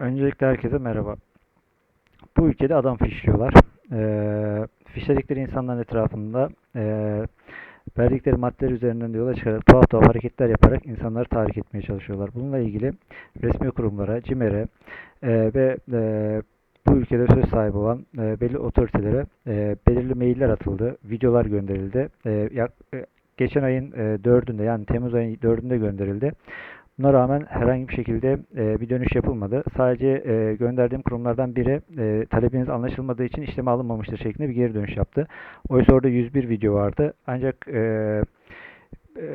Öncelikle herkese merhaba. Bu ülkede adam fişliyorlar. Ee, fişledikleri insanların etrafında ee, verdikleri maddeler üzerinden de yola çıkarak tuhaf tuhaf hareketler yaparak insanları tahrik etmeye çalışıyorlar. Bununla ilgili resmi kurumlara, CİMER'e ee, ve ee, bu ülkede söz sahibi olan ee, belli otoritelere ee, belirli mailler atıldı, videolar gönderildi. Ee, yak- e, geçen ayın ee, 4'ünde yani Temmuz ayının 4'ünde gönderildi. Buna rağmen herhangi bir şekilde e, bir dönüş yapılmadı. Sadece e, gönderdiğim kurumlardan biri e, talebiniz anlaşılmadığı için işleme alınmamıştır şeklinde bir geri dönüş yaptı. Oysa orada 101 video vardı. Ancak e, e,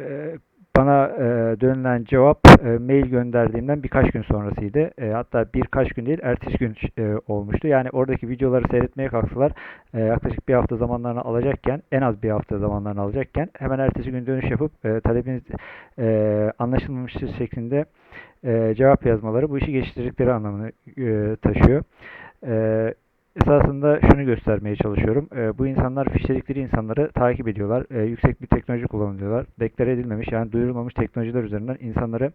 bana e, dönülen cevap e, mail gönderdiğimden birkaç gün sonrasıydı. E, hatta birkaç gün değil, ertesi gün e, olmuştu. Yani oradaki videoları seyretmeye kalksalar e, yaklaşık bir hafta zamanlarını alacakken, en az bir hafta zamanlarını alacakken hemen ertesi gün dönüş yapıp e, talebiniz e, anlaşılmamıştır şeklinde e, cevap yazmaları bu işi geçiştirdikleri anlamını e, taşıyor. E, esasında şunu göstermeye çalışıyorum. E, bu insanlar fişledikleri insanları takip ediyorlar. E, yüksek bir teknoloji kullanıyorlar. Deklare edilmemiş yani duyurulmamış teknolojiler üzerinden insanları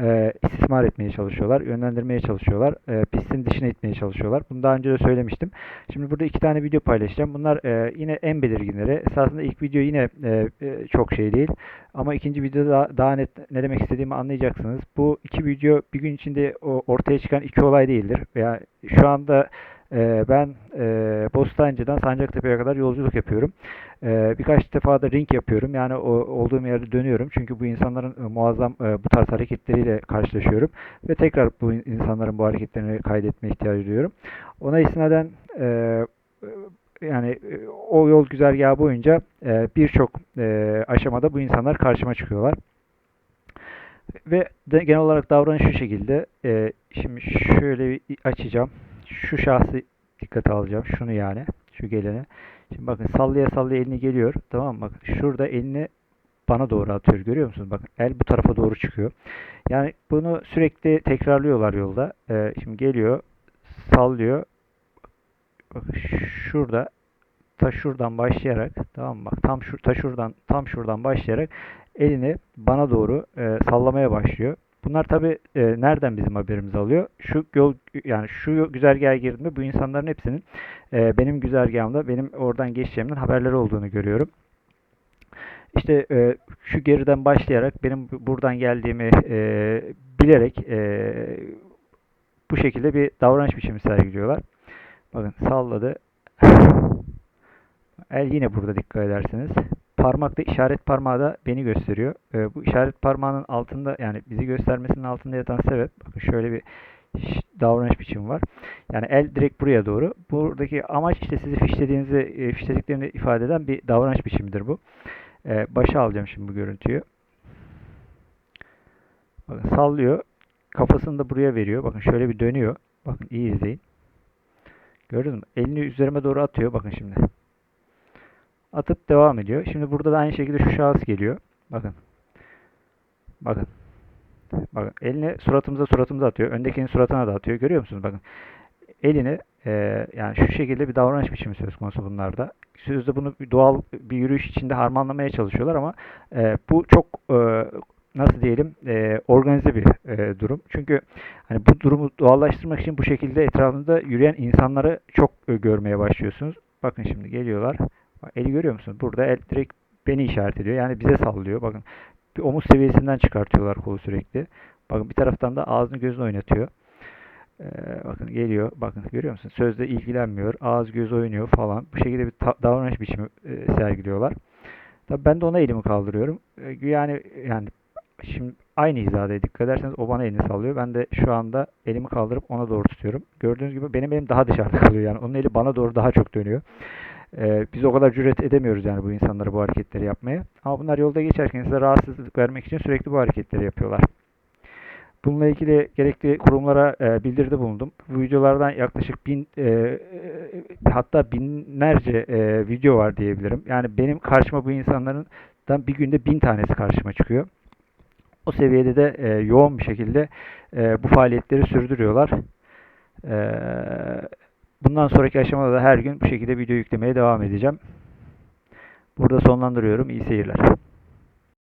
e, istismar etmeye çalışıyorlar. Yönlendirmeye çalışıyorlar. E, pistin dışına itmeye çalışıyorlar. Bunu daha önce de söylemiştim. Şimdi burada iki tane video paylaşacağım. Bunlar e, yine en belirginleri. Esasında ilk video yine e, e, çok şey değil. Ama ikinci videoda daha, daha net ne demek istediğimi anlayacaksınız. Bu iki video bir gün içinde ortaya çıkan iki olay değildir. Veya şu anda e, ben e, Bostancı'dan Sancaktepe'ye kadar yolculuk yapıyorum. E, birkaç defa da ring yapıyorum. Yani olduğum yerde dönüyorum. Çünkü bu insanların e, muazzam e, bu tarz hareketleriyle karşılaşıyorum. Ve tekrar bu insanların bu hareketlerini kaydetme ihtiyacı duyuyorum. Ona istinaden e, yani o yol güzergahı boyunca birçok aşamada bu insanlar karşıma çıkıyorlar. Ve de genel olarak davranış şu şekilde. Şimdi şöyle açacağım. Şu şahsı dikkate alacağım. Şunu yani. Şu geleni. Şimdi bakın sallaya sallaya elini geliyor. Tamam mı? Bakın şurada elini bana doğru atıyor. Görüyor musunuz? Bakın el bu tarafa doğru çıkıyor. Yani bunu sürekli tekrarlıyorlar yolda. E, şimdi geliyor. Sallıyor. Bakın şurada ta şuradan başlayarak tamam mı? Bak tam şu ta şuradan tam şuradan başlayarak elini bana doğru e, sallamaya başlıyor. Bunlar tabi e, nereden bizim haberimizi alıyor? Şu yol yani şu güzergaha girdiğimde bu insanların hepsinin e, benim güzergahımda benim oradan geçeceğimden haberleri olduğunu görüyorum. İşte e, şu geriden başlayarak benim buradan geldiğimi e, bilerek e, bu şekilde bir davranış biçimi sergiliyorlar. Bakın salladı. El yine burada dikkat ederseniz. Parmakta işaret parmağı da beni gösteriyor. Ee, bu işaret parmağının altında yani bizi göstermesinin altında yatan sebep bakın şöyle bir davranış biçimi var. Yani el direkt buraya doğru. Buradaki amaç işte sizi fişlediğinizi, e, fişlediklerini ifade eden bir davranış biçimidir bu. Ee, başa alacağım şimdi bu görüntüyü. Bakın sallıyor. Kafasını da buraya veriyor. Bakın şöyle bir dönüyor. Bakın iyi izleyin. Gördünüz mü? Elini üzerime doğru atıyor. Bakın şimdi. Atıp devam ediyor. Şimdi burada da aynı şekilde şu şahıs geliyor. Bakın. Bakın. Bakın. Elini suratımıza suratımıza atıyor. Öndekinin suratına da atıyor. Görüyor musunuz? Bakın. Elini e, yani şu şekilde bir davranış biçimi söz konusu bunlarda. Sözde bunu doğal bir yürüyüş içinde harmanlamaya çalışıyorlar ama e, bu çok e, nasıl diyelim e, organize bir e, durum. Çünkü hani bu durumu doğallaştırmak için bu şekilde etrafında yürüyen insanları çok e, görmeye başlıyorsunuz. Bakın şimdi geliyorlar. Eli görüyor musunuz? Burada el direkt beni işaret ediyor. Yani bize sallıyor. Bakın bir omuz seviyesinden çıkartıyorlar kolu sürekli. Bakın bir taraftan da ağzını gözünü oynatıyor. Ee, bakın geliyor. Bakın görüyor musunuz? Sözde ilgilenmiyor. Ağız göz oynuyor falan. Bu şekilde bir davranış biçimi e, sergiliyorlar. Tabii ben de ona elimi kaldırıyorum. E, yani yani şimdi aynı hizada dikkat ederseniz o bana elini sallıyor. Ben de şu anda elimi kaldırıp ona doğru tutuyorum. Gördüğünüz gibi benim elim daha dışarıda kalıyor yani. Onun eli bana doğru daha çok dönüyor. Ee, biz o kadar cüret edemiyoruz yani bu insanlara bu hareketleri yapmaya. Ama bunlar yolda geçerken size rahatsızlık vermek için sürekli bu hareketleri yapıyorlar. Bununla ilgili gerekli kurumlara e, bildiride bulundum. Bu videolardan yaklaşık bin e, e, hatta binlerce e, video var diyebilirim. Yani benim karşıma bu insanların bir günde bin tanesi karşıma çıkıyor. O seviyede de e, yoğun bir şekilde e, bu faaliyetleri sürdürüyorlar. E, bundan sonraki aşamada da her gün bu şekilde video yüklemeye devam edeceğim. Burada sonlandırıyorum. İyi seyirler.